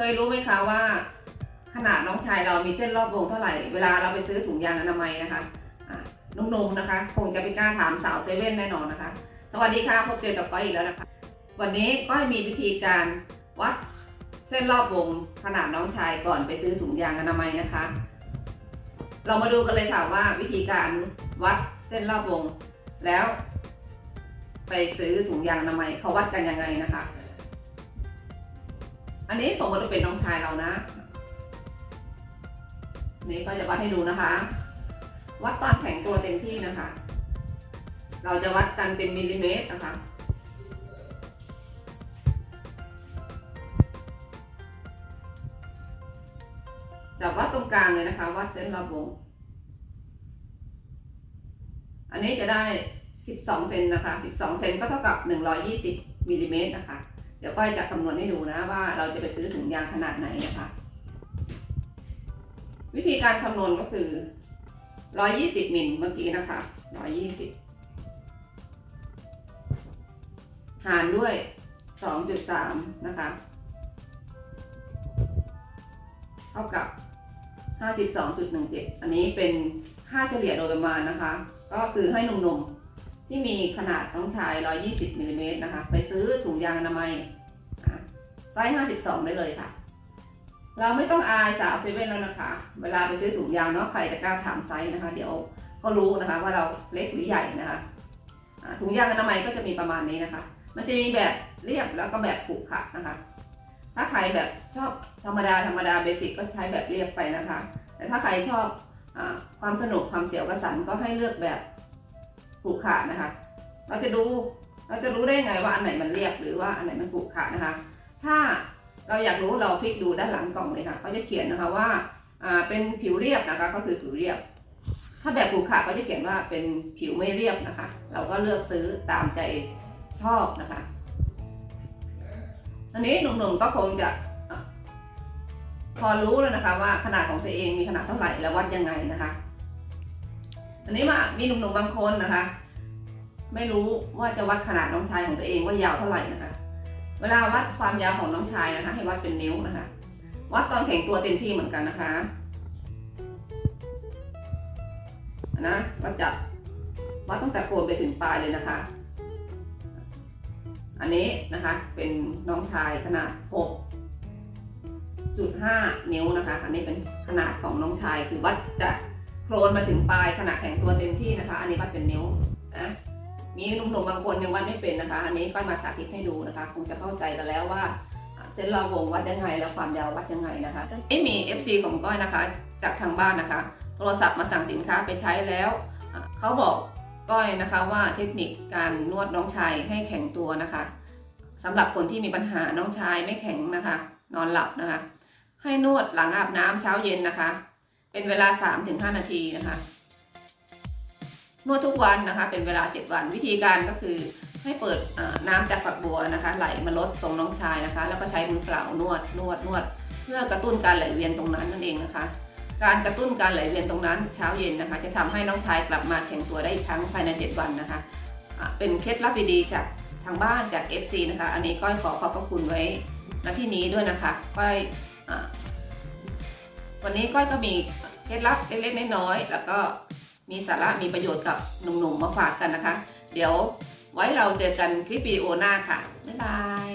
คยรู้ไหมคะว่า ขนาดน้องชายเรามีเส้นรอบวงเท่าไหร่ เวลาเราไปซื้อถุงยางอนามัยนะคะอะนุ่มๆนะคะ คงจะไม่กล้าถามสาวเซเว่นแน่นอนนะคะ สวัสดีค่ะพบเจอกับก้อยอีกแล้วนะคะ วันนี้ก้อยมีวิธีการวัดเส้นรอบวงขนาดน้องชายก่อนไปซื้อถุงยางอนามัยนะคะ เรามาดูกันเลยค่ะว่าวิธีการวัดเส้นรอบวงแล้ว ไปซื้อถุงยางอนามัยเขาวัดกันยังไงนะคะ อันนี้สมมติว่าเป็นน้องชายเรานะ นี่ก็จะวัดให้ดูนะคะ วัดตอนแข็งตัวเต็มที่นะคะ เราจะวัดกันเป็นมิลลิเมตรนะคะจับวัดตรงกลางเลยนะคะ วัดเส้นรอบวง อันนี้จะได้ 12 เซนนะคะ 12 เซนก็เท่ากับ 120มิลลิเมตรนะคะ เดี๋ยวก้อยจะคำนวณให้ดูนะว่าเราจะไปซื้อถุงยางขนาดไหนนะคะ วิธีการคำนวณก็คือ 120มิลเมื่อกี้นะคะ 120 หารด้วย 2.3 นะคะ เท่ากับ 52.17 อันนี้เป็นค่าเฉลี่ยโดยประมาณนะคะ ก็คือให้หนุ่มๆ ที่มีขนาดน้องชาย 120มิลลิเมตรนะคะ ไปซื้อถุงยางอนามัยไซส์ 52 ได้เลยค่ะ เราไม่ต้องอายสาวเซเว่นแล้วนะคะ เวลาไปซื้อถุงยางเนาะใครจะกล้าถามไซส์นะคะ เดี๋ยวก็รู้นะคะว่าเราเล็กหรือใหญ่นะคะถุงยางอนามัยก็จะมีประมาณนี้นะคะ มันจะมีแบบเรียบแล้วก็แบบผูกขาดนะคะ ถ้าใครแบบชอบธรรมดาธรรมดาเบสิกก็ใช้แบบเรียบไปนะคะ แต่ถ้าใครชอบอความสนุกความเสียวกระสันก็ให้เลือกแบบ ผูกขาดนะคะ เราจะดูเราจะรู้ได้ไงว่าอันไหนมันเรียบหรือว่าอันไหนมันผูกขาดนะคะ ถ้าเราอยากรู้เราพลิกดูด้านหลังกล่องเลยค่ะเขาจะเขียนนะคะว่าอ่าเป็นผิวเรียบนะคะ ก็คือผิวเรียบ ถ้าแบบผูกขาดก็จะเขียนว่าเป็นผิวไม่เรียบนะคะ เราก็เลือกซื้อตามใจชอบนะคะอันนี้หนุ่มๆก็คงจะพอรู้แล้วนะคะว่าขนาดของตัวเองมีขนาดเท่าไหร่แล้ววัดยังไงนะคะ อันนี้มามีหนุ่มๆบางคนนะคะ ไม่รู้ว่าจะวัดขนาดน้องชายของตัวเองว่ายาวเท่าไหร่นะคะ เวลาวัดความยาวของน้องชายนะคะ ให้วัดเป็นนิ้วนะคะ วัดตอนแข็งตัวเต็มที่เหมือนกันนะคะนะวัดจับวัดตั้งแต่โคนไปถึงปลายเลยนะคะ อันนี้นะคะเป็นน้องชายขนาด 6.5 นิ้วนะคะ อันนี้เป็นขนาดของน้องชายคือวัดจาก คลนมาถึงปลายขนาดแข็งตัวเต็มที่นะคะ อันนี้วัดเป็นนิ้วนะมีหนุ่มๆบางคนยังวัดไม่เป็นนะคะ อันนี้ก็มาสาธิตให้ดูนะคะ คงจะเข้าใจกันแล้วว่าเส้นรอบวงวัดยังไงแล้วความยาววัดยังไงนะคะเอ้มี FC ของก้อยนะคะ จากทางบ้านนะคะ โทรศัพท์มาสั่งสินค้าไปใช้แล้วเขาบอกก้อยนะคะว่าเทคนิคการนวดน้องชายให้แข็งตัวนะคะสำหรับคนที่มีปัญหาน้องชายไม่แข็งนะคะ นอนหลับนะคะ ให้นวดหลังอาบน้ำเช้าเย็นนะคะ เป็นเวลา 3-5 นาทีนะคะ นวดทุกวันนะคะ เป็นเวลา 7 วัน วิธีการก็คือให้เปิดน้ำจากฝักบัวนะคะ ไหลมาลดตรงน้องชายนะคะ แล้วก็ใช้มือเปล่านวดนวดนวด เพื่อกระตุ้นการไหลเวียนตรงนั้นนั่นเองนะคะ การกระตุ้นการไหลเวียนตรงนั้นเช้าเย็นนะคะ จะทำให้น้องชายกลับมาแข็งตัวได้อีกครั้งภายใน 7 วันนะคะะเป็นเคล็ดลับดีๆจากทางบ้านจาก FC นะคะ อันนี้ก้อยขอขอบพระคุณไว้ณที่นี้ด้วยนะคะก้อย วันนี้ก้อยก็มีเคล็ดลับเล็กๆน้อยๆแล้วก็มีสาระมีประโยชน์กับหนุ่มๆมาฝากกันนะคะ เดี๋ยวไว้เราเจอกันคลิปวิดีโอหน้าค่ะ บ๊ายบาย